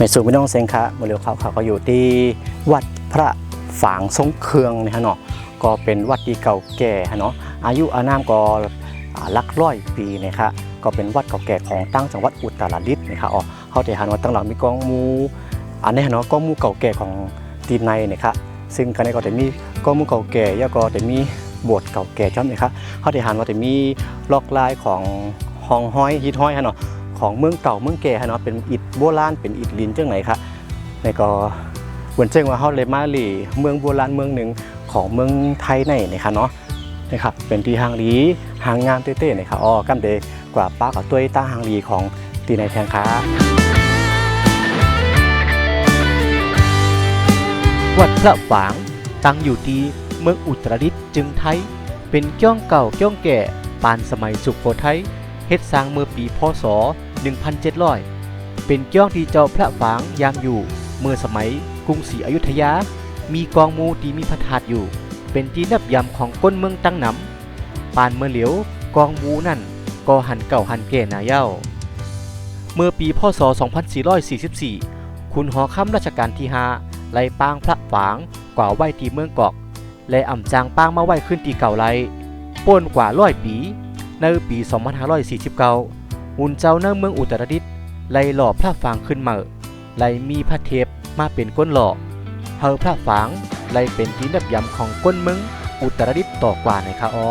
ในส่วนพี่น้องเซงคะบริเวณเขาเขาก็อยู่ที่วัดพระฝางทรงเครืองนะฮะเนาะก็เป็นวัดที่เก่าแก่ฮะเนาะอายุอานามก็ลักร้อยปีนะคะก็เป็นวัดเก่าแก่ของตั้งจังหวัดอุตรดิตถ์นะคะอ๋อเขาจะเห็นว่าตั้งหลังมีกองมูอันนี้ฮะเนาะกองมูเก่าแก่ของตีนในนะคะซึ่งกันนี้ก็จะมีกองมูเก่าแก่แล้วก็จะมีโบสถ์เก่าแก่จ้อมนะคะเขาจะเห็นว่าจะมีลอกลายของห้องห้อยฮิตห้อยฮะเนาะ ของเมืองเก่าเมืองแก่ฮะเนาะเป็นอิฐโบราณเป็นอิฐลินจังไหนครับในก็เหมือนเจ้งว่าเฮาเลยมาหลีเมืองโบราณเมืองหนึ่งของเมืองไทยในนะครับเนาะนะครับเป็นที่หางลีหางงามเต้ๆนะครับอ๋อกำเดกว่าป้ากับตัวตาหางลีของตีในแทงค้าวัดพระฝางตั้งอยู่ที่เมืองอุตรดิตถ์จึงไทย เป็นเก้องเก่าเก้องแก่ปานสมัยสุโขทัยเฮ็ดสร้างเมื่อปีพศ 1700 เป็นเก้องที่เจ้าพระฝางยามอยู่ เมื่อสมัยกรุงศรีอยุธยา มีกองมูที่มีพระธาตุอยู่ เป็นที่นับยำของก้นเมืองตั้งหนำปานเมื่อเหลียวกองมูนั่นก็หันเก่าหันแก่นาเย้า เมื่อปีพศ 2444 คุณหอค่ำรัชกาลที่5ไล่ปางพระฝางกว่าไหวที่เมืองกอก และอ่ำจางปางมาไหว้ขึ้นที่เก่าไลป่นกว่าร้อยปี ในปี 2549 หุ่นเจ้าเนื่อเมืองอุตรดิตถ์ไล่หล่อพระฝางขึ้นมาไล่มีพระเทพมาเป็นก้นหล่อเฮาพระฝางไล่เป็นที่นับยำของก้นเมืองอุตรดิตถ์ต่อกว่าในคะอ้อ